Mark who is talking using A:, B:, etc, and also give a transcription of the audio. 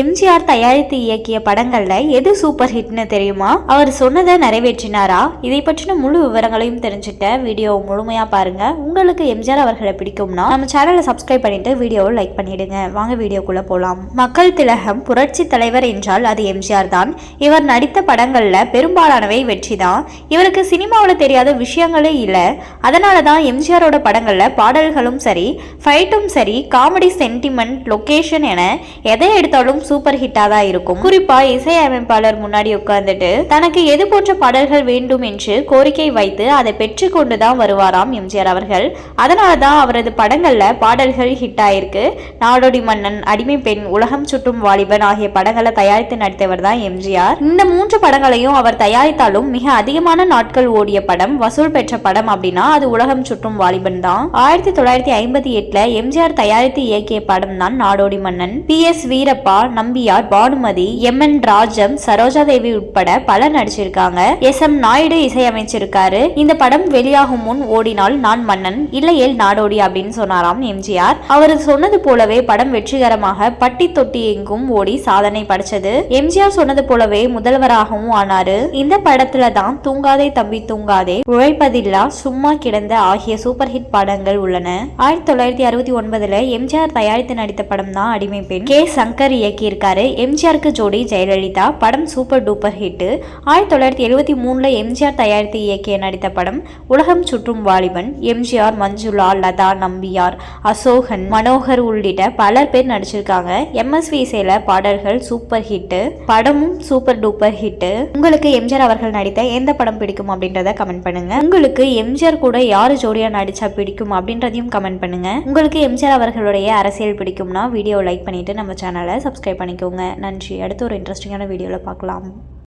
A: எம்ஜிஆர் தயாரித்து இயக்கிய படங்கள்ல எது சூப்பர் ஹிட்னு தெரியுமா? அவர் சொன்னதை நிறைவேற்றினாரா? இதை பற்றின முழு விவரங்களையும் தெரிஞ்சுட்ட வீடியோ முழுமையா பாருங்க. உங்களுக்கு எம்ஜிஆர் அவர்களை பிடிக்கும்னா நம்ம சேனலை சப்ஸ்கிரைப் பண்ணிட்டு வீடியோவை லைக் பண்ணிடுங்க. வாங்க வீடியோக்குள்ள போலாம். மக்கள் திலகம் புரட்சி தலைவர் என்றால் அது எம்ஜிஆர் தான். இவர் நடித்த படங்கள்ல பெரும்பாலானவை வெற்றி தான் இவருக்கு சினிமாவில் தெரியாத விஷயங்களே இல்லை. அதனால தான் எம்ஜிஆரோட படங்கள்ல பாடல்களும் சரி ஃபைட்டும் சரி காமெடி சென்டிமெண்ட் லொக்கேஷன் என எதை எடுத்தாலும் சூப்பர் ஹிட்டா தான் இருக்கும். குறிப்பா இசையமைப்பாளர் முன்னாடி உட்கார்ந்துட்டு தனக்கு எது போன்ற பாடல்கள் வேண்டும் என்று கோரிக்கை வைத்து அதை பெற்றுக்கொண்டு தான் வருவாராம் எம்ஜிஆர் அவர்கள். அதனால தான் அவரது படங்கள்ல பாடல்கள் ஹிட் ஆயிருக்கு. நாடோடி மன்னன் அடிமை பெண் உலகம் சுற்றும் வாலிபன் ஆகிய படங்களை தயாரித்து நடித்தவர் தான் எம்ஜிஆர். இந்த மூன்று படங்களையும் அவர் தயாரித்தாலும் மிக அதிகமான நாட்கள் ஓடிய படம் வசூல் பெற்ற படம் அப்படின்னா அது உலகம் சுற்றும் வாலிபன் தான். ஆயிரத்தி தொள்ளாயிரத்தி ஐம்பத்தி எட்டுல எம்ஜிஆர் தயாரித்து இயக்கிய படம் தான் Nadodi Mannan. P S Veerappa Nambiar Bhanumathi M N Rajam Saroja Devi உட்பட பலர் நடிச்சிருக்காங்க. எஸ். எம். நாயுடு இசையமைச்சிருக்காரு. இந்த படம் வெளியாகும் முன் ஓடினால் நான் மன்னன் இல்லையேல் நாடோடி அப்படின்னு சொன்னாராம் எம்ஜிஆர் அவர் சொன்னது போலவே படம் வெற்றிகரமாக பட்டி தொட்டி எங்கும் ஓடி சாதனை படைச்சது. எம்ஜிஆர் சொன்னது போலவே முதல்வராகவும் ஆனாரு. இந்த படத்துல தான் தூங்காதே தம்பி தூங்காதே உழைப்பதில்லா சும்மா கிடந்த ஆகிய சூப்பர் ஹிட் படங்கள் உள்ளன. ஆயிரத்தி தொள்ளாயிரத்தி அறுபத்தி ஒன்பதுல எம்ஜிஆர் தயாரித்து நடித்த படம் தான் அடிமை பெண் கே. சங்கர் இயக்கியிருக்காரு. எம்ஜிஆருக்கு ஜோடி ஜெயலலிதா படம் சூப்பர் டூப்பர் ஹிட்டு. ஆயிரத்தி தொள்ளாயிரத்தி எழுபத்தி மூணுல எம்ஜிஆர் தயாரித்து இயக்கிய நடித்த படம் உலகம் சுற்றும் வாலிபன் எம்ஜிஆர் மஞ்சுளா லதா நம்பியார் அசோகன் மனோகர் உள்ளிட்ட பலர் பேர் நடிச்சிருக்காங்க. எம்எஸ்வி இசையில பாடல்கள் சூப்பர் ஹிட்டு படமும் சூப்பர் டூப்பர் ஹிட்டு. உங்களுக்கு எம்ஜிஆர் அவர்கள் நடித்த எந்த படம் பிடிக்கும் அப்படின்றத கமெண்ட் பண்ணுங்க. உங்களுக்கு எம்ஜிஆர் கூட யார் ஜோடியா நடிச்சா பிடிக்கும் அப்படின்றதையும் கமெண்ட் பண்ணுங்க. உங்களுக்கு எம்ஜிஆர் அவர்களுடைய அரசியல் பிடிக்கும்னா வீடியோ லைக் பண்ணிட்டு நம்ம சேனலை சப்ஸ்கிரைப் பண்ணிக்கோங்க. நன்றி. அடுத்து ஒரு இன்ட்ரெஸ்டிங்கான வீடியோவில் பார்க்கலாம்.